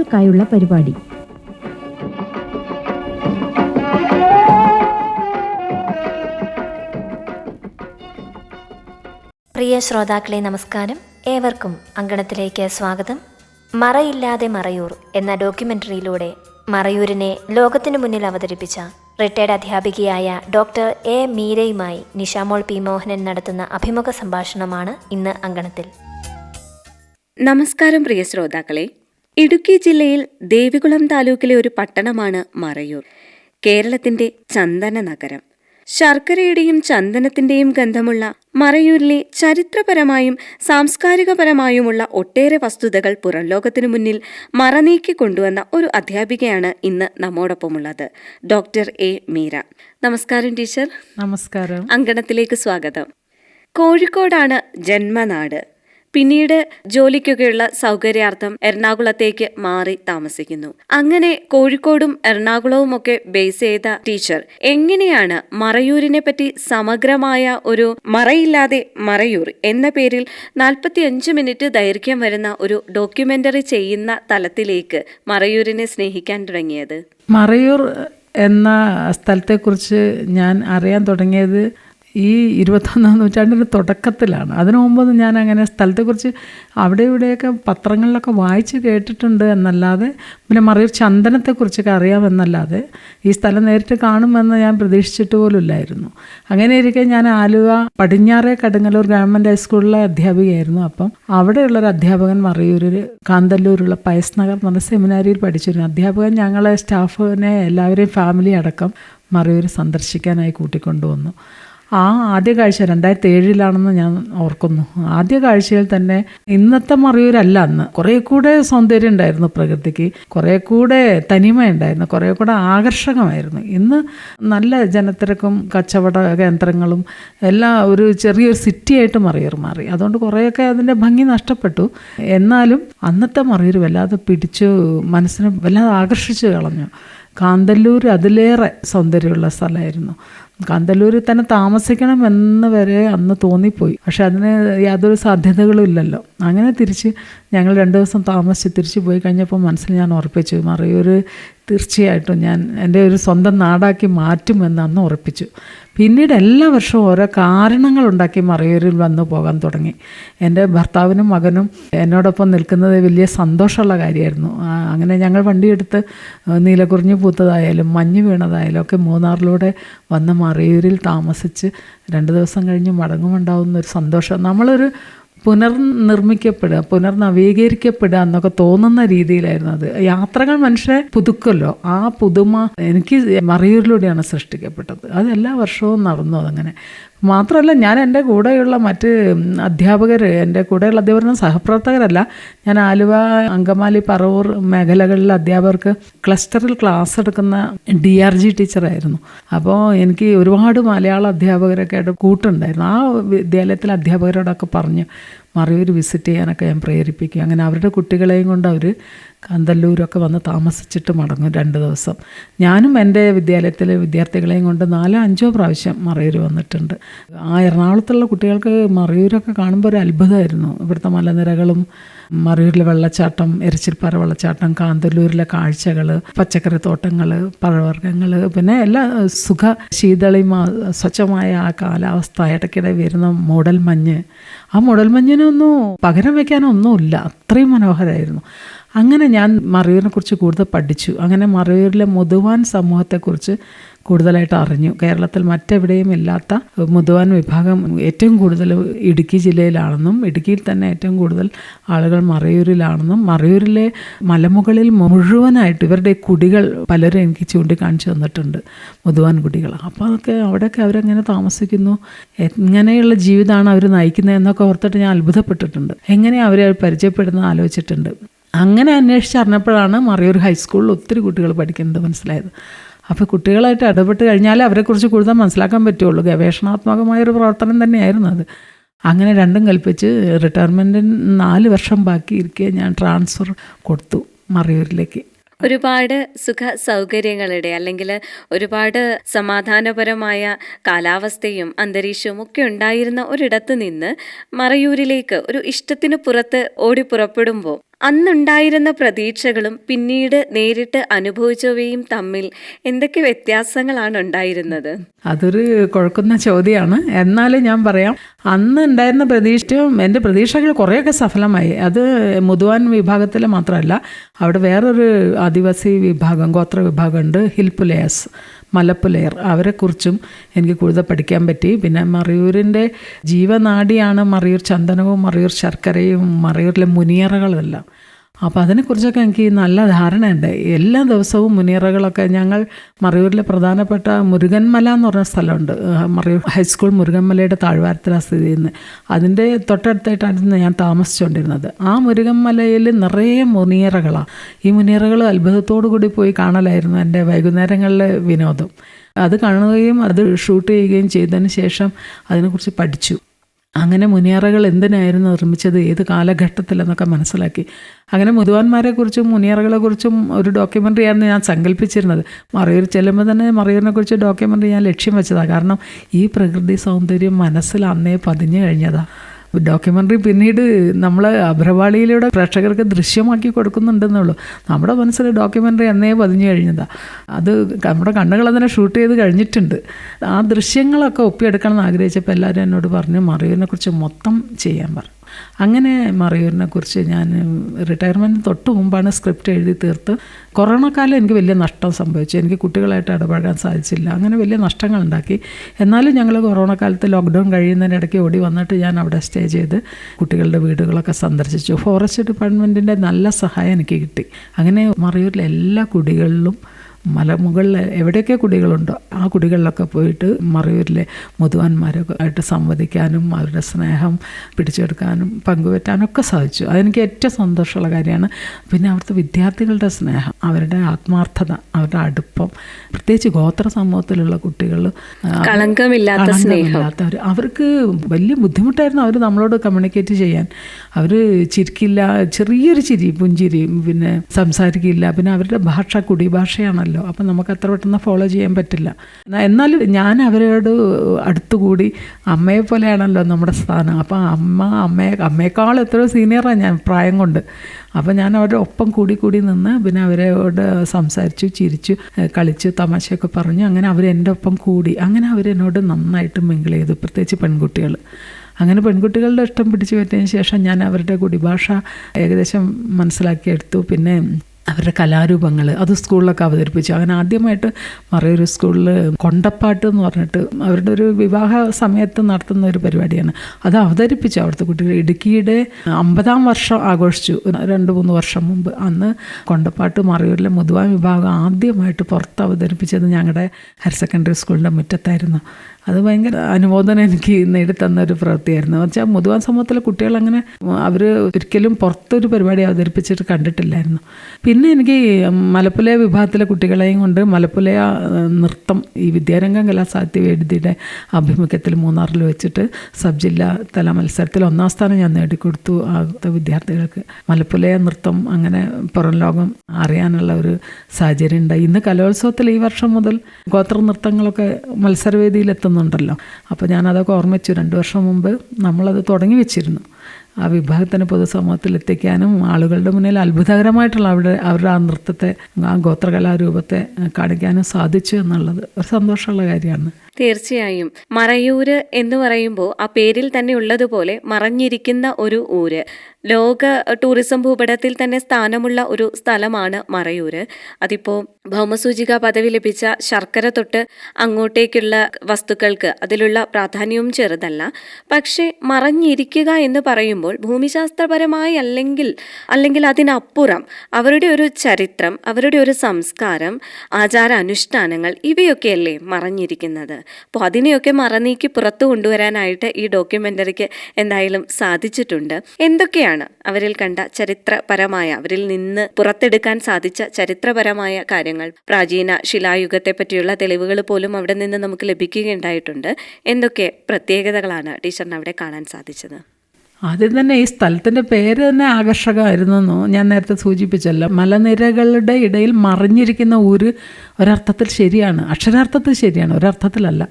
കുട്ടികൾക്കായുള്ള പരിപാടി. പ്രിയ ശ്രോതാക്കളെ നമസ്കാരം. ഏവർക്കും അങ്കണത്തിലേക്ക് സ്വാഗതം. മറയില്ലാതെ മറയൂർ എന്ന ഡോക്യുമെന്ററിയിലൂടെ മറയൂരിനെ ലോകത്തിനു മുന്നിൽ അവതരിപ്പിച്ച റിട്ടയർഡ് അധ്യാപികയായ ഡോക്ടർ എ മീരയുമായി നിഷാമോൾ പി മോഹനൻ നടത്തുന്ന അഭിമുഖ സംഭാഷണമാണ് ഇന്ന് അങ്കണത്തിൽ. നമസ്കാരം പ്രിയ ശ്രോതാക്കളെ. ഇടുക്കി ജില്ലയിൽ ദേവികുളം താലൂക്കിലെ ഒരു പട്ടണമാണ് മറയൂർ. കേരളത്തിന്റെ ചന്ദന നഗരം. ശർക്കരയുടെയും ചന്ദനത്തിന്റെയും ഗന്ധമുള്ള മറയൂരിലെ ചരിത്രപരമായും സാംസ്കാരികപരമായുമുള്ള ഒട്ടേറെ വസ്തുതകൾ പുറം ലോകത്തിനു മുന്നിൽ മറനീക്കി കൊണ്ടുവന്ന ഒരു അധ്യാപികയാണ് ഇന്ന് നമ്മോടൊപ്പമുള്ളത്. Doctor A Meera. നമസ്കാരം ടീച്ചർ. നമസ്കാരം. അങ്കണത്തിലേക്ക് സ്വാഗതം. കോഴിക്കോടാണ് ജന്മനാട്. പിന്നീട് ജോലിക്കൊക്കെയുള്ള സൗകര്യാർത്ഥം എറണാകുളത്തേക്ക് മാറി താമസിക്കുന്നു. അങ്ങനെ കോഴിക്കോടും എറണാകുളവും ഒക്കെ ബേസ് ചെയ്ത ടീച്ചർ എങ്ങനെയാണ് മറയൂരിനെ പറ്റി സമഗ്രമായ ഒരു മറയില്ലാതെ മറയൂർ എന്ന പേരിൽ നാൽപ്പത്തി അഞ്ച് മിനിറ്റ് ദൈർഘ്യം വരുന്ന ഒരു ഡോക്യുമെന്ററി ചെയ്യുന്ന തലത്തിലേക്ക് മറയൂരിനെ സ്നേഹിക്കാൻ തുടങ്ങിയത്? മറയൂർ എന്ന സ്ഥലത്തെക്കുറിച്ച് ഞാൻ അറിയാൻ തുടങ്ങിയത് ഈ ഇരുപത്തൊന്നാം നൂറ്റാണ്ടിന്റെ തുടക്കത്തിലാണ്. അതിനു മുമ്പ് ഞാൻ അങ്ങനെ സ്ഥലത്തെക്കുറിച്ച് അവിടെ ഇവിടെയൊക്കെ പത്രങ്ങളിലൊക്കെ വായിച്ച് കേട്ടിട്ടുണ്ട് എന്നല്ലാതെ പിന്നെ മറയൂർ ചന്ദനത്തെക്കുറിച്ചൊക്കെ അറിയാമെന്നല്ലാതെ ഈ സ്ഥലം നേരിട്ട് കാണുമെന്ന് ഞാൻ പ്രതീക്ഷിച്ചിട്ട് പോലും ഇല്ലായിരുന്നു അങ്ങനെ ഇരിക്കെ ഞാൻ ആലുവ പടിഞ്ഞാറേ കടുങ്ങല്ലൂർ ഗവൺമെന്റ് ഹൈസ്കൂളിലെ അധ്യാപികയായിരുന്നു. അപ്പം അവിടെയുള്ളൊരു അധ്യാപകൻ മറിയൂരിൽ കാന്തല്ലൂരുള്ള പയസ് നഗർ എന്ന് പറഞ്ഞ സെമിനാരിയിൽ പഠിച്ചിരുന്നു. അധ്യാപകൻ ഞങ്ങളെ സ്റ്റാഫിനെ എല്ലാവരെയും ഫാമിലി അടക്കം മറിയൂർ സന്ദർശിക്കാനായി കൂട്ടിക്കൊണ്ടുവന്നു. ആ ആദ്യ കാഴ്ച രണ്ടായിരത്തി ഏഴിലാണെന്ന് ഞാൻ ഓർക്കുന്നു. ആദ്യ കാഴ്ചയിൽ തന്നെ ഇന്നത്തെ മറയൂരല്ല അന്ന്. കുറേ കൂടെ സൗന്ദര്യം ഉണ്ടായിരുന്നു പ്രകൃതിക്ക്. കുറേ കൂടെ തനിമ ഉണ്ടായിരുന്നു. കുറേ കൂടെ ആകർഷകമായിരുന്നു. ഇന്ന് നല്ല ജനത്തിരക്കും കച്ചവട കേന്ദ്രങ്ങളും എല്ലാം ഒരു ചെറിയൊരു സിറ്റിയായിട്ട് മറയൂർ മാറി. അതുകൊണ്ട് കുറേയൊക്കെ അതിന്റെ ഭംഗി നഷ്ടപ്പെട്ടു. എന്നാലും അന്നത്തെ മറയൂർ വല്ലാതെ പിടിച്ചു മനസ്സിനെ വല്ലാതെ ആകർഷിച്ചു കളഞ്ഞു. കാന്തല്ലൂർ അതിലേറെ സൗന്ദര്യമുള്ള സ്ഥലമായിരുന്നു. കാന്തല്ലൂരിൽ തന്നെ താമസിക്കണം എന്ന് വരെ അന്ന് തോന്നിപ്പോയി. പക്ഷെ അതിന് യാതൊരു സാധ്യതകളും ഇല്ലല്ലോ. അങ്ങനെ തിരിച്ച് ഞങ്ങൾ രണ്ട് ദിവസം താമസിച്ച് തിരിച്ചു പോയി കഴിഞ്ഞപ്പോൾ മനസ്സിൽ ഞാൻ ഉറപ്പിച്ചു മറയൂർ തീർച്ചയായിട്ടും ഞാൻ എന്റെ ഒരു സ്വന്തം നാടാക്കി മാറ്റുമെന്ന് അന്ന് ഉറപ്പിച്ചു. പിന്നീട് എല്ലാ വർഷവും ഓരോ കാരണങ്ങളുണ്ടാക്കി മറയൂരിൽ വന്നു പോകാൻ തുടങ്ങി. എന്റെ ഭർത്താവിനും മകനും എന്നോടൊപ്പം നിൽക്കുന്നത് വലിയ സന്തോഷമുള്ള കാര്യമായിരുന്നു. അങ്ങനെ ഞങ്ങൾ വണ്ടിയെടുത്ത് നീലക്കുറിഞ്ഞ് പൂത്തതായാലും മഞ്ഞ് വീണതായാലും ഒക്കെ മൂന്നാറിലൂടെ വന്ന് മറയൂരിൽ താമസിച്ച് രണ്ട് ദിവസം കഴിഞ്ഞ് മടങ്ങുമുണ്ടാവുന്ന ഒരു സന്തോഷം. നമ്മളൊരു പുനർനിർമ്മിക്കപ്പെടുക പുനർനവീകരിക്കപ്പെടുക എന്നൊക്കെ തോന്നുന്ന രീതിയിലായിരുന്നു അത്. യാത്രകൾ മനുഷ്യരെ പുതുക്കല്ലോ ആ പുതുമ എനിക്ക് മറയൂരിലൂടെയാണ് സൃഷ്ടിക്കപ്പെട്ടത്. അത് എല്ലാ വർഷവും നടന്നു അതങ്ങനെ. മാത്രമല്ല ഞാൻ എന്റെ കൂടെയുള്ള മറ്റ് അധ്യാപകർ എന്റെ കൂടെയുള്ള അധ്യാപകർ സഹപ്രവർത്തകരല്ല. ഞാൻ ആലുവ അങ്കമാലി പറവൂർ മേഖലകളിലെ അധ്യാപകർക്ക് ക്ലസ്റ്ററിൽ ക്ലാസ് എടുക്കുന്ന ഡി ആർ ജി ടീച്ചറായിരുന്നു. അപ്പോൾ എനിക്ക് ഒരുപാട് മലയാള അധ്യാപകരൊക്കെ ആയിട്ട് കൂട്ടുണ്ടായിരുന്നു. ആ വിദ്യാലയത്തിലെ അധ്യാപകരോടൊക്കെ പറഞ്ഞു മറിയൂർ വിസിറ്റ് ചെയ്യാനൊക്കെ ഞാൻ പ്രേരിപ്പിക്കും അങ്ങനെ അവരുടെ കുട്ടികളെയും കൊണ്ട് അവർ കാന്തല്ലൂരൊക്കെ വന്ന് താമസിച്ചിട്ട് മടങ്ങും രണ്ട് ദിവസം. ഞാനും എന്റെ വിദ്യാലയത്തിലെ വിദ്യാർത്ഥികളെയും കൊണ്ട് നാലോ അഞ്ചോ പ്രാവശ്യം മറയൂർ വന്നിട്ടുണ്ട്. ആ എറണാകുളത്തുള്ള കുട്ടികൾക്ക് മറയൂരൊക്കെ കാണുമ്പോൾ ഒരു അത്ഭുതമായിരുന്നു. ഇവിടുത്തെ മലനിരകളും മറയൂരിലെ വെള്ളച്ചാട്ടം എരച്ചിൽപ്പാറ വെള്ളച്ചാട്ടം കാന്തല്ലൂരിലെ കാഴ്ചകൾ പച്ചക്കറി തോട്ടങ്ങൾ പഴവർഗങ്ങൾ പിന്നെ എല്ലാ സുഖ ശീതളിമ സ്വച്ഛമായ ആ കാലാവസ്ഥ ഇടയ്ക്കിടെ വരുന്ന മൂടൽ മഞ്ഞ് ആ മൂടൽ മഞ്ഞിനൊന്നും പകരം വയ്ക്കാനൊന്നുമില്ല. അത്രയും മനോഹരമായിരുന്നു. അങ്ങനെ ഞാൻ മറയൂരിനെ കുറിച്ച് കൂടുതൽ പഠിച്ചു. അങ്ങനെ മറയൂരിലെ മുതുവാൻ സമൂഹത്തെക്കുറിച്ച് കൂടുതലായിട്ട് അറിഞ്ഞു. കേരളത്തിൽ മറ്റെവിടെയും ഇല്ലാത്ത മുതുവാൻ വിഭാഗം ഏറ്റവും കൂടുതൽ ഇടുക്കി ജില്ലയിലാണെന്നും ഇടുക്കിയിൽ തന്നെ ഏറ്റവും കൂടുതൽ ആളുകൾ മറയൂരിലാണെന്നും മറയൂരിലെ മലമുകളിൽ മുഴുവനായിട്ട് ഇവരുടെ കുടികൾ പലരും എനിക്ക് ചൂണ്ടിക്കാണിച്ചു തന്നിട്ടുണ്ട് മുതുവാൻ കുടികൾ. അപ്പോൾ അതൊക്കെ അവിടെയൊക്കെ അവരെങ്ങനെ താമസിക്കുന്നു? എങ്ങനെയുള്ള ജീവിതമാണ് അവർ നയിക്കുന്നത് എന്നൊക്കെ ഓർത്തിട്ട് ഞാൻ അത്ഭുതപ്പെട്ടിട്ടുണ്ട്. എങ്ങനെയാണ് അവരെ പരിചയപ്പെടുന്നത് ആലോചിച്ചിട്ടുണ്ട്. അങ്ങനെ അന്വേഷിച്ചറിഞ്ഞപ്പോഴാണ് മറയൂർ ഹൈസ്കൂളിൽ ഒത്തിരി കുട്ടികൾ പഠിക്കുന്നത് മനസ്സിലായത്. അപ്പോൾ കുട്ടികളായിട്ട് ഇടപെട്ട് കഴിഞ്ഞാൽ അവരെക്കുറിച്ച് കൂടുതൽ മനസ്സിലാക്കാൻ പറ്റുള്ളൂ. ഗവേഷണാത്മകമായൊരു പ്രവർത്തനം തന്നെയായിരുന്നു അത്. അങ്ങനെ രണ്ടും കൽപ്പിച്ച് റിട്ടയർമെന്റിന് നാല് വർഷം ബാക്കി ഇരിക്കെ ഞാൻ ട്രാൻസ്ഫർ കൊടുത്തു മറയൂരിലേക്ക്. ഒരുപാട് സുഖ സൗകര്യങ്ങളുടെ അല്ലെങ്കിൽ ഒരുപാട് സമാധാനപരമായ കാലാവസ്ഥയും അന്തരീക്ഷവും ഒക്കെ ഉണ്ടായിരുന്ന ഒരിടത്ത് നിന്ന് മറയൂരിലേക്ക് ഒരു ഇഷ്ടത്തിന് പുറത്ത് ഓടി പുറപ്പെടുമ്പോൾ അന്നുണ്ടായിരുന്ന പ്രതീക്ഷകളും പിന്നീട് നേരിട്ട് അനുഭവിച്ചവയും തമ്മിൽ എന്തൊക്കെ വ്യത്യാസങ്ങളാണ് ഉണ്ടായിരുന്നത്? അതൊരു കുഴക്കുന്ന ചോദ്യമാണ് എന്നാലും ഞാൻ പറയാം അന്ന് ഉണ്ടായിരുന്ന പ്രതീക്ഷയും എന്റെ പ്രതീക്ഷകൾ കുറേയൊക്കെ സഫലമായി. അത് മുതുവാൻ വിഭാഗത്തിൽ മാത്രമല്ല അവിടെ വേറൊരു ആദിവാസി വിഭാഗം ഗോത്ര വിഭാഗമുണ്ട് ഹിൽപുലേയസ്. മലപ്പുലയർ അവരെക്കുറിച്ചും എനിക്ക് കൂടുതൽ പഠിക്കാൻ പറ്റി. പിന്നെ മറയൂരിന്റെ ജീവനാഡിയാണ് മറയൂർ ചന്ദനവും മറയൂർ ശർക്കരയും മറയൂരിലെ മുനിയറകളുമെല്ലാം. അപ്പോൾ അതിനെക്കുറിച്ചൊക്കെ എനിക്ക് നല്ല ധാരണയുണ്ട്. എല്ലാ ദിവസവും മുനിയറകളൊക്കെ ഞങ്ങൾ മറയൂരിലെ പ്രധാനപ്പെട്ട മുരുകൻമല എന്ന് പറഞ്ഞ സ്ഥലമുണ്ട്. മറിയൂർ ഹൈസ്കൂൾ മുരുകൻമലയുടെ താഴ്വാരത്തിലാണ് സ്ഥിതി ചെയ്യുന്നത്. അതിന്റെ തൊട്ടടുത്തായിട്ടായിരുന്നു ഞാൻ താമസിച്ചുകൊണ്ടിരുന്നത്. ആ മുരുകൻമലയിൽ നിറയെ മുനിയറകളാണ് ഈ മുനിയറകൾ അത്ഭുതത്തോടു കൂടി പോയി കാണലായിരുന്നു എന്റെ വൈകുന്നേരങ്ങളിലെ വിനോദം. അത് കാണുകയും അത് ഷൂട്ട് ചെയ്യുകയും ചെയ്തതിന് ശേഷം അതിനെക്കുറിച്ച് പഠിച്ചു. അങ്ങനെ മുനിയറകൾ എന്തിനായിരുന്നു നിർമ്മിച്ചത്? ഏത് കാലഘട്ടത്തിലെന്നൊക്കെ മനസ്സിലാക്കി. അങ്ങനെ മുതുവാന്മാരെക്കുറിച്ചും മുനിയറകളെക്കുറിച്ചും ഒരു ഡോക്യുമെന്ററിയായിരുന്നു ഞാൻ സങ്കല്പിച്ചിരുന്നത്. മറയൂർ ചെല്ലുമ്പോൾ തന്നെ മറയൂരിനെ കുറിച്ച് ഡോക്യുമെന്ററി ഞാൻ ലക്ഷ്യം വെച്ചതാണ് കാരണം ഈ പ്രകൃതി സൗന്ദര്യം മനസ്സിൽ അന്നേ പതിഞ്ഞു കഴിഞ്ഞതാണ് ഡോക്യുമെന്ററി പിന്നീട് നമ്മൾ അഭ്രവാളിയിലൂടെ പ്രേക്ഷകർക്ക് ദൃശ്യമാക്കി കൊടുക്കുന്നുണ്ടെന്നുള്ളൂ. നമ്മുടെ മനസ്സിൽ ഡോക്യുമെന്ററി എന്നേ പതിഞ്ഞു കഴിഞ്ഞതാണ് അത് നമ്മുടെ കണ്ണുകൾ അതിനെ ഷൂട്ട് ചെയ്ത് കഴിഞ്ഞിട്ടുണ്ട്. ആ ദൃശ്യങ്ങളൊക്കെ ഒപ്പിയെടുക്കണം എന്ന് ആഗ്രഹിച്ചപ്പോൾ എല്ലാവരും എന്നോട് പറഞ്ഞു മറിയൂരിനെ കുറിച്ച് മൊത്തം ചെയ്യാൻ പറഞ്ഞു അങ്ങനെ മറയൂരിനെ കുറിച്ച് ഞാൻ റിട്ടയർമെന്റ് തൊട്ട് മുമ്പാണ് സ്ക്രിപ്റ്റ് എഴുതി തീർത്ത് കൊറോണ കാലം എനിക്ക് വലിയ നഷ്ടം സംഭവിച്ചു. എനിക്ക് കുട്ടികളായിട്ട് ഇടപഴകാൻ സാധിച്ചില്ല. അങ്ങനെ വലിയ നഷ്ടങ്ങൾ ഉണ്ടാക്കി. എന്നാലും ഞങ്ങൾ കൊറോണ കാലത്ത് ലോക്ക്ഡൗൺ കഴിയുന്നതിനിടയ്ക്ക് ഓടി വന്നിട്ട് ഞാൻ അവിടെ സ്റ്റേ ചെയ്ത് കുട്ടികളുടെ വീടുകളൊക്കെ സന്ദർശിച്ചു. ഫോറസ്റ്റ് ഡിപ്പാർട്ട്മെന്റിന്റെ നല്ല സഹായം എനിക്ക് കിട്ടി. അങ്ങനെ മറയൂരിലെ എല്ലാ കുടികളിലും മലമുകളിൽ എവിടെയൊക്കെ കുടികളുണ്ടോ ആ കുടികളിലൊക്കെ പോയിട്ട് മറയൂരിലെ മുതുവാന്മാരൊക്കെ ആയിട്ട് സംവദിക്കാനും അവരുടെ സ്നേഹം പിടിച്ചെടുക്കാനും പങ്കുപറ്റാനും ഒക്കെ സാധിച്ചു. അതെനിക്ക് ഏറ്റവും സന്തോഷമുള്ള കാര്യമാണ്. പിന്നെ അവിടുത്തെ വിദ്യാർത്ഥികളുടെ സ്നേഹം അവരുടെ ആത്മാർത്ഥത അവരുടെ അടുപ്പം പ്രത്യേകിച്ച് ഗോത്ര സമൂഹത്തിലുള്ള കുട്ടികൾ കളങ്കമില്ലാത്ത സ്നേഹം. കളങ്കമില്ലാത്തവർ അവർക്ക് വലിയ ബുദ്ധിമുട്ടായിരുന്നു അവർ നമ്മളോട് കമ്മ്യൂണിക്കേറ്റ് ചെയ്യാൻ. അവർ ചിരിക്കില്ല ചെറിയൊരു ചിരി പുഞ്ചിരി പിന്നെ സംസാരിക്കില്ല പിന്നെ അവരുടെ ഭാഷ കുടിഭാഷയാണല്ലോ. അപ്പം നമുക്ക് അത്ര പെട്ടെന്ന് ഫോളോ ചെയ്യാൻ പറ്റില്ല. എന്നാലും ഞാൻ അവരോട് അടുത്തുകൂടി അമ്മയെ പോലെയാണല്ലോ നമ്മുടെ സ്ഥാനം. അപ്പം അമ്മ അമ്മയെ അമ്മയെക്കാൾ എത്രയോ സീനിയറാണ് ഞാൻ പ്രായം കൊണ്ട്. അപ്പം ഞാൻ അവരുടെ ഒപ്പം കൂടി കൂടി നിന്ന് പിന്നെ അവരോട് സംസാരിച്ചു ചിരിച്ചു കളിച്ചു തമാശയൊക്കെ പറഞ്ഞു. അങ്ങനെ അവർ എന്റെ ഒപ്പം കൂടി. അങ്ങനെ അവരെന്നോട് നന്നായിട്ട് മിങ്കിൾ ചെയ്തു. പ്രത്യേകിച്ച് പെൺകുട്ടികൾ. അങ്ങനെ പെൺകുട്ടികളുടെ ഇഷ്ടം പിടിച്ചു പറ്റിയതിന് ശേഷം ഞാൻ അവരുടെ കുടിഭാഷ ഏകദേശം മനസ്സിലാക്കിയെടുത്തു പിന്നെ അവരുടെ കലാരൂപങ്ങൾ അത് സ്കൂളിലൊക്കെ അവതരിപ്പിച്ചു. അങ്ങനെ ആദ്യമായിട്ട് മറയൂർ സ്കൂളിൽ കൊണ്ടപ്പാട്ട് എന്ന് പറഞ്ഞിട്ട് അവരുടെ ഒരു വിവാഹ സമയത്ത് നടത്തുന്ന ഒരു പരിപാടിയാണ്. അത് അവതരിപ്പിച്ചു അവിടുത്തെ കുട്ടികൾ ഇടുക്കിയുടെ അമ്പതാം വർഷം ആഘോഷിച്ചു. രണ്ട് മൂന്ന് വർഷം മുമ്പ് അന്ന് കൊണ്ടപ്പാട്ട് മറയൂരിലെ മുതുവാൻ വിഭാഗം ആദ്യമായിട്ട് പുറത്ത് അവതരിപ്പിച്ചത് ഞങ്ങളുടെ ഹയർ സെക്കൻഡറി സ്കൂളിന്റെ മുറ്റത്തായിരുന്നു. അത് ഭയങ്കര അനുമോദനം എനിക്ക് നേടിത്തന്ന ഒരു പ്രവൃത്തിയായിരുന്നു. വെച്ചാൽ മുതുവാൻ സമൂഹത്തിലെ കുട്ടികൾ അങ്ങനെ അവർ ഒരിക്കലും പുറത്തൊരു പരിപാടി അവതരിപ്പിച്ചിട്ട് കണ്ടിട്ടില്ലായിരുന്നു. പിന്നെ എനിക്ക് മലപ്പുലയ വിഭാഗത്തിലെ കുട്ടികളെയും കൊണ്ട് മലപ്പുലയ നൃത്തം ഈ വിദ്യാരംഗം കലാസാഹിത്യ വേദിയുടെ ആഭിമുഖ്യത്തിൽ മൂന്നാറിൽ വെച്ചിട്ട് സബ് ജില്ലാ തല മത്സരത്തിൽ ഒന്നാം സ്ഥാനം ഞാൻ നേടിക്കൊടുത്തു. ആ വിദ്യാർത്ഥികൾക്ക് മലപ്പുലയ നൃത്തം അങ്ങനെ പുറം ലോകം അറിയാനുള്ള ഒരു സാഹചര്യം ഉണ്ടായി. ഇന്ന് കലോത്സവത്തിൽ ഈ വർഷം മുതൽ ഗോത്ര നൃത്തങ്ങളൊക്കെ മത്സരവേദിയിൽ എത്തുന്നുണ്ടല്ലോ അപ്പോൾ ഞാനതൊക്കെ ഓർമ്മിച്ചു. രണ്ട് വർഷം മുമ്പ് നമ്മളത് തുടങ്ങി വെച്ചിരുന്നു. ആ വിഭാഗത്തിന് പൊതുസമൂഹത്തിൽ എത്തിക്കാനും ആളുകളുടെ മുന്നിൽ അത്ഭുതകരമായിട്ടുള്ള അവിടെ അവരുടെ ആ നൃത്തത്തെ ആ ഗോത്രകലാരൂപത്തെ കാണിക്കാനും സാധിച്ചു എന്നുള്ളത് ഒരു സന്തോഷമുള്ള കാര്യമാണ്. തീർച്ചയായും. മറയൂര് എന്ന് പറയുമ്പോൾ ആ പേരിൽ തന്നെ ഉള്ളതുപോലെ മറഞ്ഞിരിക്കുന്ന ഒരു ഊര്. ലോക ടൂറിസം ഭൂപടത്തിൽ തന്നെ സ്ഥാനമുള്ള ഒരു സ്ഥലമാണ് മറയൂര്. അതിപ്പോൾ ഭൗമസൂചിക പദവി ലഭിച്ച ശർക്കര തൊട്ട് അങ്ങോട്ടേക്കുള്ള വസ്തുക്കൾക്ക് അതിലുള്ള പ്രാധാന്യവും ചെറുതല്ല. പക്ഷേ മറഞ്ഞിരിക്കുക എന്ന് പറയുമ്പോൾ ഭൂമിശാസ്ത്രപരമായി അല്ലെങ്കിൽ അല്ലെങ്കിൽ അതിനപ്പുറം അവരുടെ ഒരു ചരിത്രം അവരുടെ ഒരു സംസ്കാരം ആചാര അനുഷ്ഠാനങ്ങൾ ഇവയൊക്കെയല്ലേ മറഞ്ഞിരിക്കുന്നത്. അപ്പോൾ അതിനെയൊക്കെ മറനീക്കി പുറത്തു കൊണ്ടുവരാനായിട്ട് ഈ ഡോക്യുമെന്ററിക്ക് എന്തായാലും സാധിച്ചിട്ടുണ്ട്. എന്തൊക്കെയാണ് അവരിൽ കണ്ട ചരിത്രപരമായ അവരിൽ നിന്ന് പുറത്തെടുക്കാൻ സാധിച്ച ചരിത്രപരമായ കാര്യങ്ങൾ? പ്രാചീന ശിലായുഗത്തെ പറ്റിയുള്ള തെളിവുകൾ പോലും അവിടെ നിന്ന് നമുക്ക് ലഭിക്കുകയുണ്ടായിട്ടുണ്ട്. എന്തൊക്കെ പ്രത്യേകതകളാണ് ടീച്ചറിന് അവിടെ കാണാൻ സാധിച്ചത്? ആദ്യം തന്നെ ഈ സ്ഥലത്തിന്റെ പേര് തന്നെ ആകർഷകമായിരുന്നു ഞാൻ നേരത്തെ സൂചിപ്പിച്ചല്ലോ. മലനിരകളുടെ ഇടയിൽ മറിഞ്ഞിരിക്കുന്ന ഊര് ഒരർത്ഥത്തിൽ ശരിയാണ്. അക്ഷരാർത്ഥത്തിൽ ശരിയാണ്. ഒരർത്ഥത്തിലല്ല.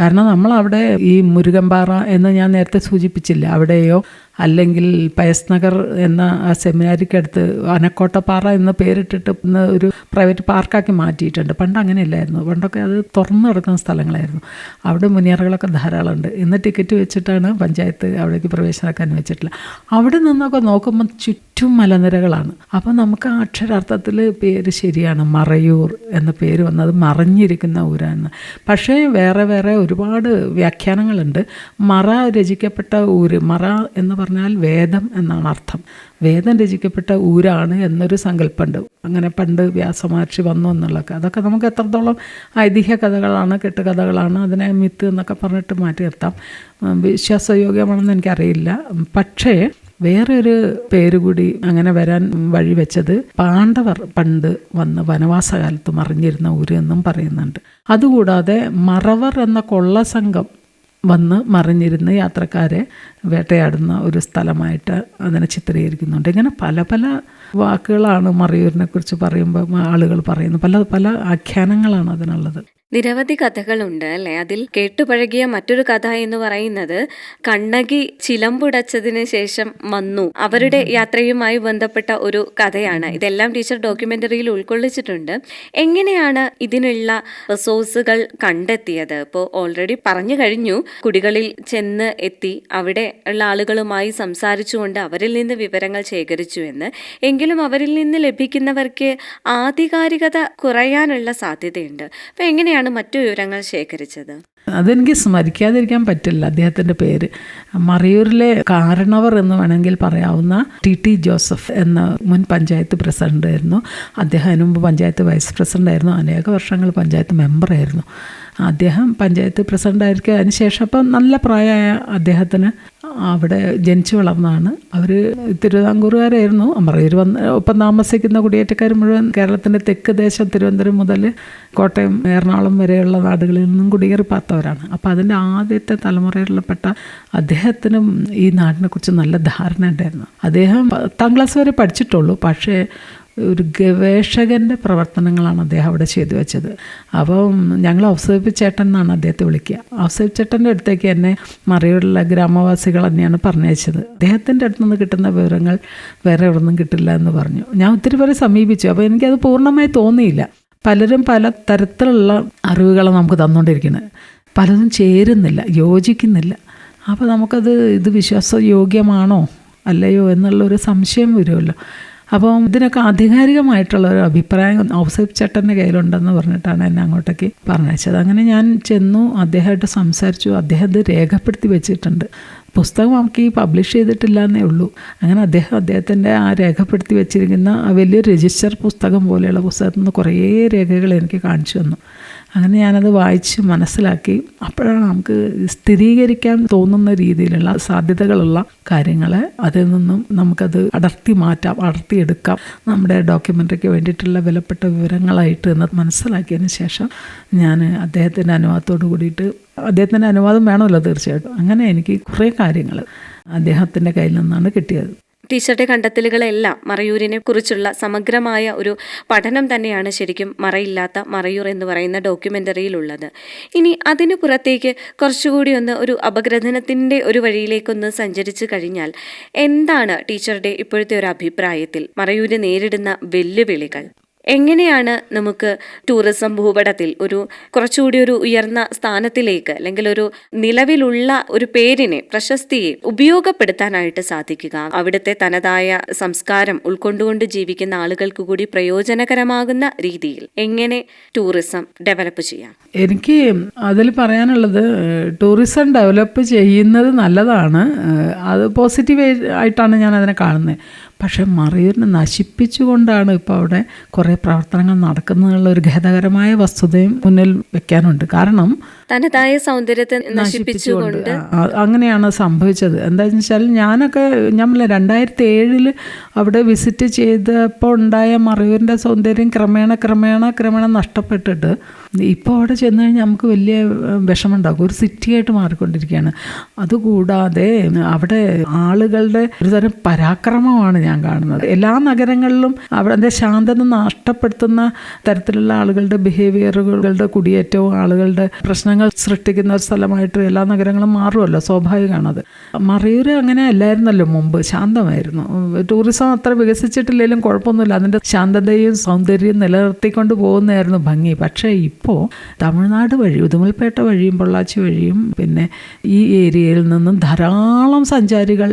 കാരണം നമ്മൾ അവിടെ ഈ മുരുകമ്പാറ എന്ന് ഞാൻ നേരത്തെ സൂചിപ്പിച്ചില്ല അവിടെയോ അല്ലെങ്കിൽ പയസ് നഗർ എന്ന ആ സെമിനാരിക്കടുത്ത് അനക്കോട്ടപ്പാറ എന്ന പേരിട്ടിട്ട് ഇന്ന് ഒരു പ്രൈവറ്റ് പാർക്കാക്കി മാറ്റിയിട്ടുണ്ട്. പണ്ട് അങ്ങനെയല്ലായിരുന്നു. പണ്ടൊക്കെ അത് തുറന്നു കിടക്കുന്ന സ്ഥലങ്ങളായിരുന്നു. അവിടെ മുനിയറകളൊക്കെ ധാരാളമുണ്ട്. ഇന്ന് ടിക്കറ്റ് വെച്ചിട്ടാണ് പഞ്ചായത്ത് അവിടേക്ക് പ്രവേശനമൊക്കെ അനുവദിച്ചിട്ടില്ല അവിടെ നിന്നൊക്കെ നോക്കുമ്പോൾ ചുറ്റും മലനിരകളാണ്. അപ്പോൾ നമുക്ക് ആ അക്ഷരാർത്ഥത്തിൽ പേര് ശരിയാണ്. മറയൂർ എന്ന പേര് വന്നത് മറഞ്ഞിരിക്കുന്ന ഊരാണ്. പക്ഷേ വേറെ വേറെ ഒരുപാട് വ്യാഖ്യാനങ്ങളുണ്ട്. മറ രചിക്കപ്പെട്ട ഊര് മറ എന്ന് പറഞ്ഞാൽ വേദം എന്നാണ് അർത്ഥം. വേദം രചിക്കപ്പെട്ട ഊരാണ് എന്നൊരു സങ്കല്പമുണ്ട്. അങ്ങനെ പണ്ട് വ്യാസമഹർഷി വന്നു എന്നുള്ളതൊക്കെ. അതൊക്കെ നമുക്ക് എത്രത്തോളം ഐതിഹ്യ കഥകളാണ് കെട്ടുകഥകളാണ് അതിനെ മിത്ത് എന്നൊക്കെ പറഞ്ഞിട്ട് മാറ്റി നിർത്താം. വിശ്വാസയോഗ്യമാണെന്ന് എനിക്കറിയില്ല. പക്ഷേ വേറെ ഒരു പേര് കൂടി അങ്ങനെ വരാൻ വഴി വെച്ചത് പാണ്ഡവർ പണ്ട് വന്ന് വനവാസകാലത്ത് മറിഞ്ഞിരുന്ന ഊര് എന്നും പറയുന്നുണ്ട്. അതുകൂടാതെ മറവർ എന്ന കൊള്ള സംഘം വന്ന് മറിഞ്ഞിരുന്ന് യാത്രക്കാരെ വേട്ടയാടുന്ന ഒരു സ്ഥലമായിട്ട് അതിനെ ചിത്രീകരിക്കുന്നുണ്ട്. ഇങ്ങനെ പല പല വാക്കുകളാണ് മറയൂരിനെ കുറിച്ച് പറയുമ്പോൾ ആളുകൾ പറയുന്നത്. പല പല ആഖ്യാനങ്ങളാണ് അതിനുള്ളത്. നിരവധി കഥകളുണ്ട് അല്ലെ? അതിൽ കേട്ടുപഴകിയ മറ്റൊരു കഥ എന്ന് പറയുന്നത് കണ്ണകി ചിലമ്പുടച്ചതിന് ശേഷം വന്നു. അവരുടെ യാത്രയുമായി ബന്ധപ്പെട്ട ഒരു കഥയാണ്. ഇതെല്ലാം ടീച്ചർ ഡോക്യുമെന്ററിയിൽ ഉൾക്കൊള്ളിച്ചിട്ടുണ്ട്. എങ്ങനെയാണ് ഇതിനുള്ള റിസോഴ്സുകൾ കണ്ടെത്തിയത്? ഇപ്പോൾ ഓൾറെഡി പറഞ്ഞു കഴിഞ്ഞു കുടികളിൽ ചെന്ന് എത്തി അവിടെ ഉള്ള ആളുകളുമായി സംസാരിച്ചുകൊണ്ട് അവരിൽ നിന്ന് വിവരങ്ങൾ ശേഖരിച്ചു എന്ന്. എങ്കിലും അവരിൽ നിന്ന് ലഭിക്കുന്നവർക്ക് ആധികാരികത കുറയാനുള്ള സാധ്യതയുണ്ട്. അപ്പോൾ എങ്ങനെയാണ് മറ്റു വിവരങ്ങൾ ശേഖരിച്ചത്? അതെനിക്ക് സ്മരിക്കാതിരിക്കാൻ പറ്റില്ല അദ്ദേഹത്തിന്റെ പേര്. മറയൂരിലെ കാരണവർ എന്ന് വേണമെങ്കിൽ പറയാവുന്ന ടി ടി ജോസഫ് എന്ന മുൻ പഞ്ചായത്ത് പ്രസിഡന്റ് ആയിരുന്നു. അദ്ദേഹം അതിനു മുമ്പ് പഞ്ചായത്ത് വൈസ് പ്രസിഡന്റ് ആയിരുന്നു. അനേക വർഷങ്ങൾ പഞ്ചായത്ത് മെമ്പറായിരുന്നു അദ്ദേഹം പഞ്ചായത്ത് പ്രസിഡന്റ് ആയിരിക്കും. അതിനുശേഷം അപ്പം നല്ല പ്രായമായ അദ്ദേഹത്തിന് അവിടെ ജനിച്ചു വളർന്നതാണ്. അവർ തിരുവിതാംകൂറുകാരായിരുന്നു. മറയൂർ വന്ന് ഒപ്പം താമസിക്കുന്ന കുടിയേറ്റക്കാർ മുഴുവൻ കേരളത്തിന്റെ തെക്ക് ദേശം തിരുവനന്തപുരം മുതൽ കോട്ടയം എറണാകുളം വരെയുള്ള നാടുകളിൽ നിന്നും കുടിയേറി പാത്തവരാണ് അപ്പോൾ അതിന്റെ ആദ്യത്തെ തലമുറയിലുള്ളപ്പെട്ട അദ്ദേഹത്തിനും ഈ നാടിനെക്കുറിച്ച് നല്ല ധാരണ ഉണ്ടായിരുന്നു. അദ്ദേഹം പത്താം ക്ലാസ് വരെ പഠിച്ചിട്ടുള്ളൂ. പക്ഷേ ഒരു ഗവേഷകന്റെ പ്രവർത്തനങ്ങളാണ് അദ്ദേഹം അവിടെ ചെയ്തു വെച്ചത്. അപ്പം ഞങ്ങൾ ഔസേപ്പ് ചേട്ടൻ എന്നാണ് അദ്ദേഹത്തെ വിളിക്കുക. ഔസേപ്പ് ചേട്ടന്റെ അടുത്തേക്ക് എന്നെ മറിയുള്ള ഗ്രാമവാസികൾ തന്നെയാണ് പറഞ്ഞയച്ചത്. അദ്ദേഹത്തിന്റെ അടുത്തു നിന്ന് കിട്ടുന്ന വിവരങ്ങൾ വേറെ എവിടെ നിന്നും കിട്ടില്ല എന്ന് പറഞ്ഞു. ഞാൻ ഒത്തിരി പേരെ സമീപിച്ചു. അപ്പോൾ എനിക്കത് പൂർണമായി തോന്നിയില്ല. പലരും പല തരത്തിലുള്ള അറിവുകൾ നമുക്ക് തന്നുകൊണ്ടിരിക്കുന്നത്. പലതും ചേരുന്നില്ല യോജിക്കുന്നില്ല. അപ്പോൾ നമുക്കത് ഇത് വിശ്വാസയോഗ്യമാണോ അല്ലയോ എന്നുള്ളൊരു സംശയം വരുമല്ലോ. അപ്പം ഇതിനൊക്കെ ആധികാരികമായിട്ടുള്ള ഒരു അഭിപ്രായം ഔസഫ് ചേട്ടന്റെ കയ്യിലുണ്ടെന്ന് പറഞ്ഞിട്ടാണ് എന്നെ അങ്ങോട്ടേക്ക് പറഞ്ഞയച്ചത്. അങ്ങനെ ഞാൻ ചെന്നു അദ്ദേഹമായിട്ട് സംസാരിച്ചു അദ്ദേഹം ഇത് രേഖപ്പെടുത്തി വെച്ചിട്ടുണ്ട്. പുസ്തകം നമുക്ക് ഈ പബ്ലിഷ് ചെയ്തിട്ടില്ല എന്നേ ഉള്ളൂ. അങ്ങനെ അദ്ദേഹം അദ്ദേഹത്തിന്റെ ആ രേഖപ്പെടുത്തി വെച്ചിരിക്കുന്ന ആ വലിയ രജിസ്റ്റർ പുസ്തകം പോലെയുള്ള പുസ്തകത്തിൽ നിന്ന് കുറേ രേഖകൾ എനിക്ക് കാണിച്ചു തന്നു. അങ്ങനെ ഞാനത് വായിച്ച് മനസ്സിലാക്കി. അപ്പോഴാണ് നമുക്ക് സ്ഥിരീകരിക്കാൻ തോന്നുന്ന രീതിയിലുള്ള സാധ്യതകളുള്ള കാര്യങ്ങളെ അതിൽ നിന്നും നമുക്കത് അടർത്തി മാറ്റാം അടർത്തിയെടുക്കാം നമ്മുടെ ഡോക്യുമെന്ററിക്ക് വേണ്ടിയിട്ടുള്ള വിലപ്പെട്ട വിവരങ്ങളായിട്ട് എന്ന് മനസ്സിലാക്കിയതിന് ശേഷം ഞാൻ അദ്ദേഹത്തിന്റെ അനുവാദത്തോട് കൂടിയിട്ട് അദ്ദേഹത്തിന്റെ അനുവാദം വേണമല്ലോ തീർച്ചയായിട്ടും. അങ്ങനെ എനിക്ക് കുറേ കാര്യങ്ങൾ അദ്ദേഹത്തിന്റെ കയ്യിൽ നിന്നാണ് കിട്ടിയത്. ടീച്ചറുടെ കണ്ടെത്തലുകളെല്ലാം മറയൂരിനെ കുറിച്ചുള്ള സമഗ്രമായ ഒരു പഠനം തന്നെയാണ് ശരിക്കും മറയില്ലാത്ത മറയൂർ എന്ന് പറയുന്ന ഡോക്യുമെന്ററിയിലുള്ളത് ഇനി അതിനു പുറത്തേക്ക് കുറച്ചുകൂടി ഒന്ന് ഒരു അപഗ്രഥനത്തിന്റെ ഒരു വഴിയിലേക്കൊന്ന് സഞ്ചരിച്ചു കഴിഞ്ഞാൽ എന്താണ് ടീച്ചറുടെ ഇപ്പോഴത്തെ ഒരു അഭിപ്രായത്തിൽ മറയൂര് നേരിടുന്ന വെല്ലുവിളികൾ? എങ്ങനെയാണ് നമുക്ക് ടൂറിസം ഭൂപടത്തിൽ ഒരു കുറച്ചുകൂടി ഒരു ഉയർന്ന സ്ഥാനത്തിലേക്ക് അല്ലെങ്കിൽ ഒരു നിലവിലുള്ള ഒരു പേരിനെ പ്രശസ്തിയെ ഉപയോഗപ്പെടുത്താനായിട്ട് സാധിക്കുക? അവിടുത്തെ തനതായ സംസ്കാരം ഉൾക്കൊണ്ടുകൊണ്ട് ജീവിക്കുന്ന ആളുകൾക്ക് കൂടി പ്രയോജനകരമാകുന്ന രീതിയിൽ എങ്ങനെ ടൂറിസം ഡെവലപ്പ് ചെയ്യാം? എനിക്ക് അതിൽ പറയാനുള്ളത് ടൂറിസം ഡെവലപ്പ് ചെയ്യുന്നത് നല്ലതാണ്. അത് പോസിറ്റീവ് ആയിട്ടാണ് ഞാൻ അതിനെ കാണുന്നത്. പക്ഷേ മറിയൂരിനെ നശിപ്പിച്ചുകൊണ്ടാണ് ഇപ്പോൾ അവിടെ കുറേ പ്രവർത്തനങ്ങൾ നടക്കുന്നതിനുള്ള ഒരു ഖേദകരമായ വസ്തുതയും മുന്നിൽ വെക്കാനുണ്ട്. കാരണം തനതായ സൗന്ദര്യത്തെ നശിപ്പിച്ചുകൊണ്ട്. അങ്ങനെയാണ് സംഭവിച്ചത്. എന്താണെന്ന് വെച്ചാൽ ഞാനൊക്കെ ഞാൻ രണ്ടായിരത്തി ഏഴിൽ അവിടെ വിസിറ്റ് ചെയ്തപ്പോൾ ഉണ്ടായ മറയൂരിന്റെ സൗന്ദര്യം ക്രമേണ ക്രമേണ ക്രമേണ നഷ്ടപ്പെട്ടിട്ട് ഇപ്പോൾ അവിടെ ചെന്ന് കഴിഞ്ഞാൽ നമുക്ക് വലിയ വിഷമമുണ്ടാക്കും വിഷമമുണ്ടാകും. ഒരു സിറ്റിയായിട്ട് മാറിക്കൊണ്ടിരിക്കുകയാണ്. അതുകൂടാതെ അവിടെ ആളുകളുടെ ഒരുതരം പരാക്രമമാണ് ഞാൻ കാണുന്നത്. എല്ലാ നഗരങ്ങളിലും അവിടെ ശാന്തത നഷ്ടപ്പെടുത്തുന്ന തരത്തിലുള്ള ആളുകളുടെ ബിഹേവിയറുകളുടെ കുടിയേറ്റവും ആളുകളുടെ പ്രശ്നങ്ങൾ മാറ്റങ്ങൾ സൃഷ്ടിക്കുന്ന ഒരു സ്ഥലമായിട്ട് എല്ലാ നഗരങ്ങളും മാറുമല്ലോ സ്വാഭാവികമാണത്. മറയൂർ അങ്ങനെ അല്ലായിരുന്നല്ലോ മുമ്പ് ശാന്തമായിരുന്നു. ടൂറിസം അത്ര വികസിച്ചിട്ടില്ലെങ്കിലും കുഴപ്പമൊന്നുമില്ല. അതിന്റെ ശാന്തതയും സൗന്ദര്യവും നിലനിർത്തിക്കൊണ്ട് പോകുന്നതായിരുന്നു ഭംഗി. പക്ഷേ ഇപ്പോൾ തമിഴ്നാട് വഴി ഉദുമൽപേട്ട വഴിയും പൊള്ളാച്ചി വഴിയും പിന്നെ ഈ ഏരിയയിൽ നിന്നും ധാരാളം സഞ്ചാരികൾ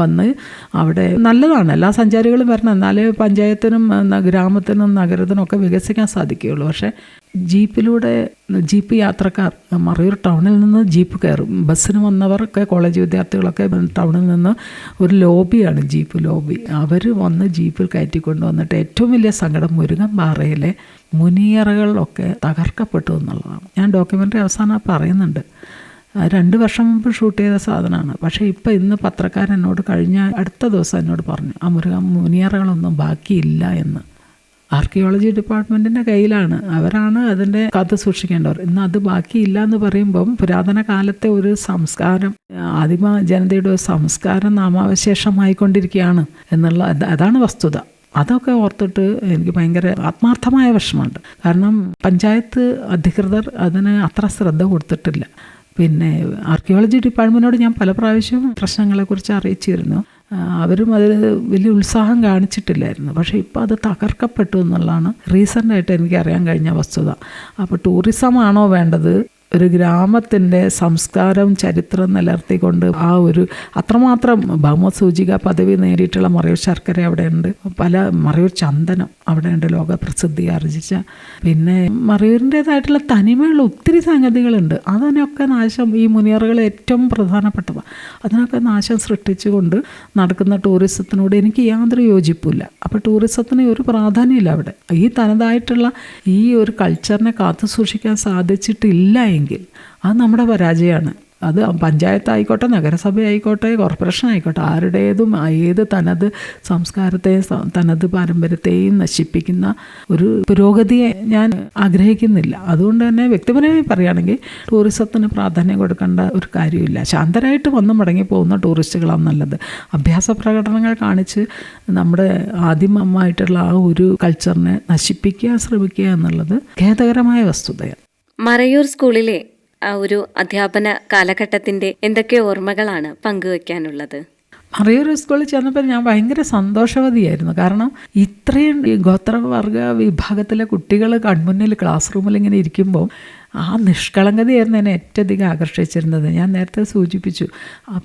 വന്ന് അവിടെ നല്ലതാണ്. എല്ലാ സഞ്ചാരികളും വരണം. എന്നാലേ പഞ്ചായത്തിനും ഗ്രാമത്തിനും നഗരത്തിനും ഒക്കെ വികസിക്കാൻ സാധിക്കുകയുള്ളൂ. പക്ഷേ ജീപ്പിലൂടെ ജീപ്പ് യാത്രക്കാർ മറയൂർ ടൗണിൽ നിന്ന് ജീപ്പ് കയറും. ബസ്സിന് വന്നവരൊക്കെ കോളേജ് വിദ്യാർത്ഥികളൊക്കെ ടൗണിൽ നിന്ന് ഒരു ലോബിയാണ് ജീപ്പ് ലോബി. അവർ വന്ന് ജീപ്പിൽ കയറ്റിക്കൊണ്ട് വന്നിട്ട് ഏറ്റവും വലിയ സങ്കടം മുരുകൻ പാറയിലെ മുനിയറകളൊക്കെ തകർക്കപ്പെട്ടു എന്നുള്ളതാണ്. ഞാൻ ഡോക്യുമെന്ററി അവസാനം പറയുന്നുണ്ട്. രണ്ട് വർഷം മുമ്പ് ഷൂട്ട് ചെയ്ത സാധനമാണ്. പക്ഷേ ഇപ്പം ഇന്ന് പത്രക്കാരൻ എന്നോട് കഴിഞ്ഞ അടുത്ത ദിവസം എന്നോട് പറഞ്ഞു ആ മുരുക മുനിയറകളൊന്നും ബാക്കിയില്ല എന്ന്. ആർക്കിയോളജി ഡിപ്പാർട്ട്മെന്റിന്റെ കയ്യിലാണ്. അവരാണ് അതിന്റെ കഥ സൂക്ഷിക്കേണ്ടവർ. ഇന്ന് അത് ബാക്കിയില്ല എന്ന് പറയുമ്പം പുരാതന കാലത്തെ ഒരു സംസ്കാരം ആദിമ ജനതയുടെ ഒരു സംസ്കാരം നാമാവശേഷമായിക്കൊണ്ടിരിക്കുകയാണ് എന്നുള്ള അതാണ് വസ്തുത. അതൊക്കെ ഓർത്തിട്ട് എനിക്ക് ഭയങ്കര ആത്മാർത്ഥമായ വിഷമമുണ്ട്. കാരണം പഞ്ചായത്ത് അധികൃതർ അതിന് അത്ര ശ്രദ്ധ കൊടുത്തിട്ടില്ല. പിന്നെ ആർക്കിയോളജി ഡിപ്പാർട്ട്മെന്റിനോട് ഞാൻ പല പ്രാവശ്യം പ്രശ്നങ്ങളെക്കുറിച്ച് അറിയിച്ചിരുന്നു. അവരും അതിൽ വലിയ ഉത്സാഹം കാണിച്ചിട്ടില്ലായിരുന്നു. പക്ഷേ ഇപ്പോൾ അത് തകർക്കപ്പെട്ടു എന്നുള്ളതാണ് റീസെന്റായിട്ട് എനിക്ക് അറിയാൻ കഴിഞ്ഞ വസ്തുത. അപ്പോൾ ടൂറിസമാണോ വേണ്ടത്? ഒരു ഗ്രാമത്തിന്റെ സംസ്കാരവും ചരിത്രം നിലനിർത്തിക്കൊണ്ട് ആ ഒരു അത്രമാത്രം ഭൗമസൂചിക പദവി നേടിയിട്ടുള്ള മറയൂർ ശർക്കര അവിടെയുണ്ട് പല മറയൂർ ചന്ദനം അവിടെയുണ്ട് ലോക പ്രസിദ്ധി ആർജിച്ച. പിന്നെ മറയൂരിന്റേതായിട്ടുള്ള തനിമയുള്ള ഒത്തിരി സംഗതികളുണ്ട്. അതിനൊക്കെ നാശം ഈ മുനിയറുകൾ ഏറ്റവും പ്രധാനപ്പെട്ടതാണ് അതിനൊക്കെ നാശം സൃഷ്ടിച്ചുകൊണ്ട് നടക്കുന്ന ടൂറിസത്തിനോട് എനിക്ക് യാതൊരു യോജിപ്പില്ല. അപ്പോൾ ടൂറിസത്തിന് ഒരു പ്രാധാന്യമില്ല അവിടെ. ഈ തനതായിട്ടുള്ള ഈ ഒരു കൾച്ചറിനെ കാത്തു സൂക്ഷിക്കാൻ സാധിച്ചിട്ടില്ല എങ്കിൽ അത് നമ്മുടെ പരാജയമാണ്. അത് പഞ്ചായത്ത് ആയിക്കോട്ടെ നഗരസഭ ആയിക്കോട്ടെ കോർപ്പറേഷൻ ആയിക്കോട്ടെ ആരുടേതും ഏത് തനത് സംസ്കാരത്തെയും തനത് പാരമ്പര്യത്തെയും നശിപ്പിക്കുന്ന ഒരു പുരോഗതിയെ ഞാൻ ആഗ്രഹിക്കുന്നില്ല. അതുകൊണ്ട് തന്നെ വ്യക്തിപരമായി പറയുകയാണെങ്കിൽ ടൂറിസത്തിന് പ്രാധാന്യം കൊടുക്കേണ്ട ഒരു കാര്യമില്ല. ശാന്തരായിട്ട് വന്ന് മടങ്ങി പോകുന്ന ടൂറിസ്റ്റുകളാണ് നല്ലത്. അഭ്യാസ പ്രകടനങ്ങൾ കാണിച്ച് നമ്മുടെ ആദിമമായിട്ടുള്ള ആ ഒരു കൾച്ചറിനെ നശിപ്പിക്കാൻ ശ്രമിക്കുക എന്നുള്ളത് ഖേദകരമായ വസ്തുതയാണ്. മറയൂർ സ്കൂളിലെ ആ ഒരു അധ്യാപന കാലഘട്ടത്തിന്റെ എന്തൊക്കെ ഓർമ്മകളാണ് പങ്കുവെക്കാനുള്ളത്? മറയൂർ സ്കൂളിൽ ചെന്നപ്പോൾ ഞാൻ ഭയങ്കര സന്തോഷവതിയായിരുന്നു. കാരണം ഇത്രയും ഗോത്രവർഗ വിഭാഗത്തിലെ കുട്ടികൾ കൺമുന്നിൽ ക്ലാസ് റൂമിൽ ഇങ്ങനെ ഇരിക്കുമ്പോൾ ആ നിഷ്കളങ്കതയായിരുന്നു എന്നെ ഏറ്റവും അധികം ആകർഷിച്ചിരുന്നത്. ഞാൻ നേരത്തെ സൂചിപ്പിച്ചു.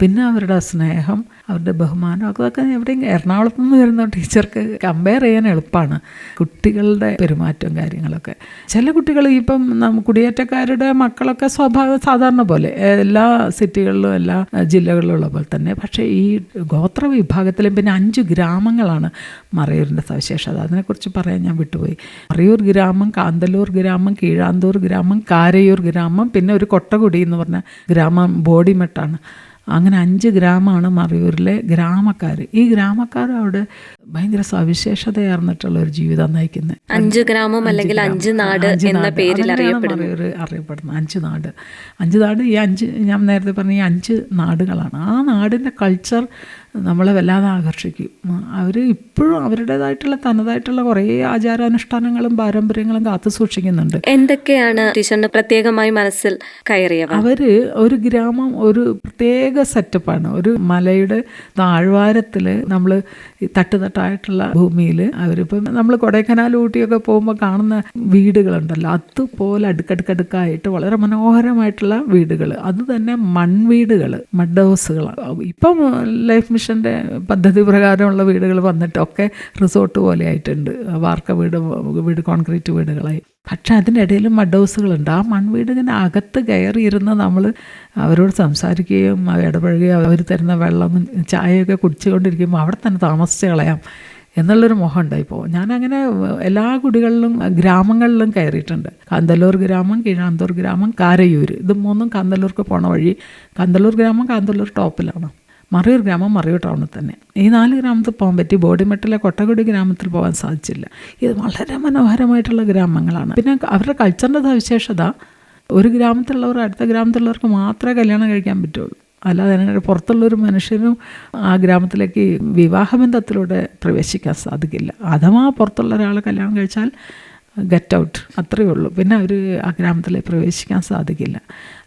പിന്നെ അവരുടെ സ്നേഹം അവരുടെ ബഹുമാനം അതൊക്കെ എവിടെയെങ്കിലും എറണാകുളത്ത് നിന്ന് വരുന്ന ടീച്ചർക്ക് കമ്പയർ ചെയ്യാൻ എളുപ്പമാണ്. കുട്ടികളുടെ പെരുമാറ്റവും കാര്യങ്ങളൊക്കെ. ചില കുട്ടികൾ ഇപ്പം കുടിയേറ്റക്കാരുടെ മക്കളൊക്കെ സ്വഭാവം സാധാരണ പോലെ എല്ലാ സിറ്റികളിലും എല്ലാ ജില്ലകളിലും ഉള്ള പോലെ തന്നെ. പക്ഷേ ഈ ഗോത്ര വിഭാഗത്തിലും പിന്നെ അഞ്ച് ഗ്രാമങ്ങളാണ് മറയൂരിന്റെ സവിശേഷത. അതിനെക്കുറിച്ച് പറയാൻ ഞാൻ വിട്ടുപോയി. മറയൂർ ഗ്രാമം കാന്തല്ലൂർ ഗ്രാമം കീഴാന്തൂർ ഗ്രാമം കാരയൂർ ഗ്രാമം പിന്നെ ഒരു കൊട്ടകുടി എന്ന് പറഞ്ഞ ഗ്രാമം ബോഡിമെട്ടാണ് അങ്ങനെ അഞ്ച് ഗ്രാമമാണ് മറയൂരിലെ ഗ്രാമക്കാർ ഈ ഗ്രാമക്കാർ അവിടെ ഭയങ്കര സവിശേഷതയാർന്നിട്ടുള്ള ഒരു ജീവിതം നയിക്കുന്നത്. അഞ്ച് ഗ്രാമം അല്ലെങ്കിൽ അഞ്ച് നാട് എന്ന പേരിൽ മറയൂർ അറിയപ്പെടുന്നത്? അഞ്ച് നാട്. അഞ്ച് നാട് ഈ അഞ്ച് ഞാൻ നേരത്തെ പറഞ്ഞ ഈ അഞ്ച് നാടുകളാണ്. ആ നാടിന്റെ കൾച്ചർ നമ്മളെ വല്ലാതെ ആകർഷിക്കും. അവർ ഇപ്പോഴും അവരുടേതായിട്ടുള്ള തനതായിട്ടുള്ള കുറേ ആചാരാനുഷ്ഠാനങ്ങളും പാരമ്പര്യങ്ങളും കാത്തു സൂക്ഷിക്കുന്നുണ്ട്. എന്തൊക്കെയാണ് ടീച്ചറിന് പ്രത്യേകമായി മനസ്സിൽ കയറിയവ? അവർ ഒരു ഗ്രാമം ഒരു പ്രത്യേക സെറ്റപ്പാണ്. ഒരു മലയുടെ താഴ്വാരത്തിൽ നമ്മൾ തട്ടുതട്ടായിട്ടുള്ള ഭൂമിയിൽ അവരിപ്പം നമ്മൾ കൊടൈക്കനാൽ ഊട്ടിയൊക്കെ പോകുമ്പോൾ കാണുന്ന വീടുകളുണ്ടല്ലോ. അതുപോലെ അടുക്കടുക്കടുക്കായിട്ട് വളരെ മനോഹരമായിട്ടുള്ള വീടുകൾ അത് തന്നെ മൺവീടുകൾ മഡ് ഹൗസുകളാണ്. ഇപ്പം ലൈഫ് മിഷന്റെ പദ്ധതി പ്രകാരമുള്ള വീടുകൾ വന്നിട്ടൊക്കെ റിസോർട്ട് പോലെ ആയിട്ടുണ്ട്. വാർക്ക വീട് വീട് കോൺക്രീറ്റ് വീടുകളായി. പക്ഷെ അതിനിടയിൽ മഡ് ഹൗസുകളുണ്ട് ആ മൺവീട് ഇങ്ങനെ അകത്ത് കയറിയിരുന്ന് നമ്മൾ അവരോട് സംസാരിക്കുകയും ഇടപഴകുകയും അവർ തരുന്ന വെള്ളം ചായയൊക്കെ കുടിച്ചുകൊണ്ടിരിക്കുമ്പോൾ അവിടെ തന്നെ താമസിച്ച് കളയാം എന്നുള്ളൊരു മോഹം ഉണ്ടായിപ്പോൾ ഞാനങ്ങനെ എല്ലാ കുടികളിലും ഗ്രാമങ്ങളിലും കയറിയിട്ടുണ്ട്. കാന്തല്ലൂർ ഗ്രാമം കീഴാന്തൂർ ഗ്രാമം കാരയൂർ. ഇത് മൂന്നും കാന്തല്ലൂർക്ക് പോണ വഴി. കാന്തല്ലൂർ ഗ്രാമം കാന്തല്ലൂർ ടോപ്പിലാണ്. മറയൂർ ഗ്രാമം മറയൂർ ടൗണിൽ തന്നെ. ഈ നാല് ഗ്രാമത്തിൽ പോകാൻ പറ്റി ബോഡിമെട്ടിലെ കൊട്ടകുടി ഗ്രാമത്തിൽ പോകാൻ സാധിച്ചില്ല. ഇത് വളരെ മനോഹരമായിട്ടുള്ള ഗ്രാമങ്ങളാണ്. പിന്നെ അവരുടെ കൾച്ചറിന്റെ സവിശേഷത ഒരു ഗ്രാമത്തിലുള്ളവർ അടുത്ത ഗ്രാമത്തിലുള്ളവർക്ക് മാത്രമേ കല്യാണം കഴിക്കാൻ പറ്റുള്ളൂ. അല്ലാതെ പുറത്തുള്ളൊരു മനുഷ്യനും ആ ഗ്രാമത്തിലേക്ക് വിവാഹബന്ധത്തിലൂടെ പ്രവേശിക്കാൻ സാധിക്കില്ല. അഥവാ പുറത്തുള്ള ഒരാളെ കല്യാണം കഴിച്ചാൽ ഗെറ്റ് ഔട്ട് അത്രയേ ഉള്ളൂ. പിന്നെ അവർ ആ ഗ്രാമത്തിൽ പ്രവേശിക്കാൻ സാധിക്കില്ല.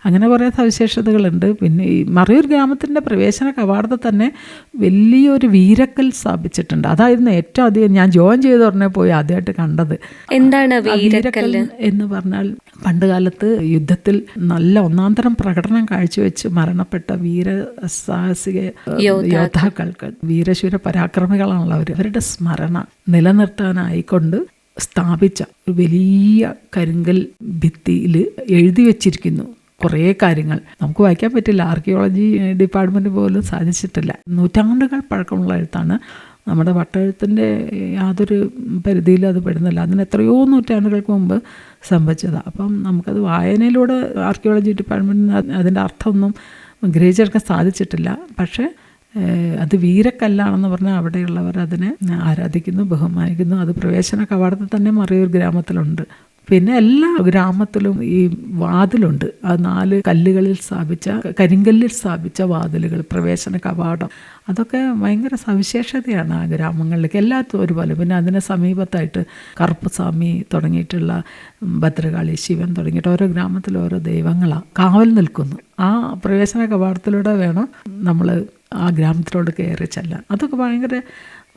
അങ്ങനെ കുറേ സവിശേഷതകളുണ്ട്. പിന്നെ ഈ മറയൂർ ഗ്രാമത്തിന്റെ പ്രവേശന കവാടത്തിൽ തന്നെ വലിയൊരു വീരക്കൽ സ്ഥാപിച്ചിട്ടുണ്ട്. അതായിരുന്നു ഏറ്റവും അധികം ഞാൻ ജോയിൻ ചെയ്ത് ഉടനെ പോയി ആദ്യമായിട്ട് കണ്ടത്. എന്താണ് വീരക്കൽ എന്ന് പറഞ്ഞാൽ പണ്ട് കാലത്ത് യുദ്ധത്തിൽ നല്ല ഒന്നാന്തരം പ്രകടനം കാഴ്ചവെച്ച് മരണപ്പെട്ട വീര സാഹസിക യോദ്ധാക്കൾക്ക് വീരശൂര പരാക്രമികളാണുള്ളവർ അവരുടെ സ്മരണ നിലനിർത്താനായിക്കൊണ്ട് സ്ഥാപിച്ച വലിയ കരിങ്കൽ ഭിത്തിയിൽ എഴുതി വച്ചിരിക്കുന്നു കുറേ കാര്യങ്ങൾ. നമുക്ക് വായിക്കാൻ പറ്റില്ല. ആർക്കിയോളജി ഡിപ്പാർട്ട്മെന്റ് പോലും സാധിച്ചിട്ടില്ല. നൂറ്റാണ്ടുകൾ പഴക്കമുള്ള എഴുത്താണ്. നമ്മുടെ വട്ടെഴുത്തിന്റെ യാതൊരു പരിധിയിലും അത് പെടുന്നില്ല. അതിന് എത്രയോ നൂറ്റാണ്ടുകൾക്ക് മുമ്പ് സംഭവിച്ചതാണ് അപ്പം നമുക്കത് വായനയിലൂടെ ആർക്കിയോളജി ഡിപ്പാർട്ട്മെന്റിന് അതിന്റെ അർത്ഥമൊന്നും ഗ്രഹിച്ചെടുക്കാൻ സാധിച്ചിട്ടില്ല. പക്ഷേ അത് വീരക്കല്ലാണെന്ന് പറഞ്ഞാൽ അവിടെയുള്ളവർ അതിനെ ആരാധിക്കുന്നു ബഹുമാനിക്കുന്നു. അത് പ്രവേശന കവാടത്തിൽ തന്നെ മറയൂർ ഗ്രാമത്തിലുണ്ട്. പിന്നെ എല്ലാ ഗ്രാമത്തിലും ഈ വാതിലുണ്ട്. ആ നാല് കല്ലുകളിൽ സ്ഥാപിച്ച കരിങ്കല്ലിൽ സ്ഥാപിച്ച വാതിലുകൾ പ്രവേശന കവാടം. അതൊക്കെ ഭയങ്കര സവിശേഷതയാണ് ആ ഗ്രാമങ്ങളിലേക്ക്. എല്ലാത്തും ഒരുപോലെ. പിന്നെ അതിന് സമീപത്തായിട്ട് കറുപ്പസ്വാമി തുടങ്ങിയിട്ടുള്ള ഭദ്രകാളി ശിവൻ തുടങ്ങിയിട്ട് ഓരോ ഗ്രാമത്തിൽ ഓരോ ദൈവങ്ങളാണ് കാവൽ നിൽക്കുന്നു. ആ പ്രവേശന കവാടത്തിലൂടെ വേണം നമ്മൾ ആ ഗ്രാമത്തിലോട് കയറി ചെല്ലാൻ. അതൊക്കെ ഭയങ്കര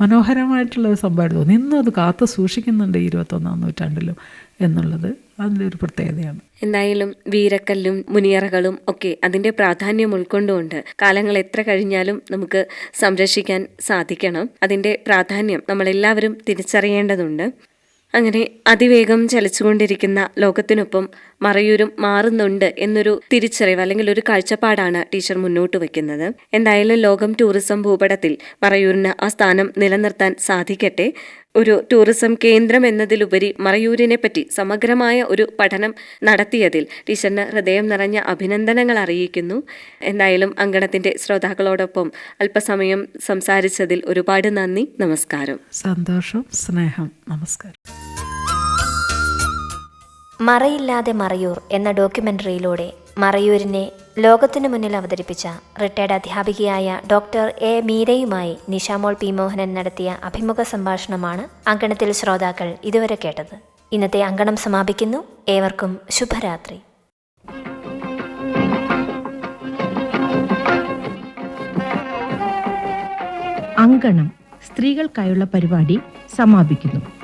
മനോഹരമായിട്ടുള്ള ഒരു സംഭവമായിട്ട് തോന്നി. ഇന്നും അത് കാത്തു സൂക്ഷിക്കുന്നുണ്ട് ഈ ഇരുപത്തൊന്നാം നൂറ്റാണ്ടിലും എന്നുള്ളത് അതിന്റെ ഒരു പ്രത്യേകതയാണ്. എന്തായാലും വീരക്കല്ലും മുനിയറകളും ഒക്കെ അതിന്റെ പ്രാധാന്യം ഉൾക്കൊണ്ടുകൊണ്ട് കാലങ്ങൾ എത്ര കഴിഞ്ഞാലും നമുക്ക് സംരക്ഷിക്കാൻ സാധിക്കണം. അതിന്റെ പ്രാധാന്യം നമ്മളെല്ലാവരും തിരിച്ചറിയേണ്ടതുണ്ട്. അങ്ങനെ അതിവേഗം ചലിച്ചുകൊണ്ടിരിക്കുന്ന ലോകത്തിനൊപ്പം മറയൂരും മാറുന്നുണ്ട് എന്നൊരു തിരിച്ചറിവ് അല്ലെങ്കിൽ ഒരു കാഴ്ചപ്പാടാണ് ടീച്ചർ മുന്നോട്ട് വയ്ക്കുന്നത് എന്തായാലും ലോകം ടൂറിസം ഭൂപടത്തിൽ മറയൂരിന് ആ സ്ഥാനം നിലനിർത്താൻ സാധിക്കട്ടെ. ഒരു ടൂറിസം കേന്ദ്രം എന്നതിലുപരി മറയൂരിനെ പറ്റി സമഗ്രമായ ഒരു പഠനം നടത്തിയതിൽ ടീച്ചറിന് ഹൃദയം നിറഞ്ഞ അഭിനന്ദനങ്ങൾ അറിയിക്കുന്നു. എന്തായാലും അങ്കണത്തിന്റെ ശ്രോതാക്കളോടൊപ്പം അല്പസമയം സംസാരിച്ചതിൽ ഒരുപാട് നന്ദി. നമസ്കാരം. സന്തോഷം സ്നേഹം. നമസ്കാരം. മറയില്ലാതെ മറയൂർ എന്ന ഡോക്യുമെന്ററിയിലൂടെ മറയൂരിനെ ലോകത്തിനു മുന്നിൽ അവതരിപ്പിച്ച റിട്ടയർഡ് അധ്യാപികയായ ഡോക്ടർ എ മീരയുമായി നിഷാമോൾ പി മോഹനൻ നടത്തിയ അഭിമുഖ സംഭാഷണമാണ് അങ്കണത്തിൽ ശ്രോതാക്കൾ ഇതുവരെ കേട്ടത്. ഇന്നത്തെ അങ്കണം സമാപിക്കുന്നു. ഏവർക്കും ശുഭരാത്രി. അങ്കണം സ്ത്രീകൾക്കായുള്ള പരിപാടി സമാപിക്കുന്നു.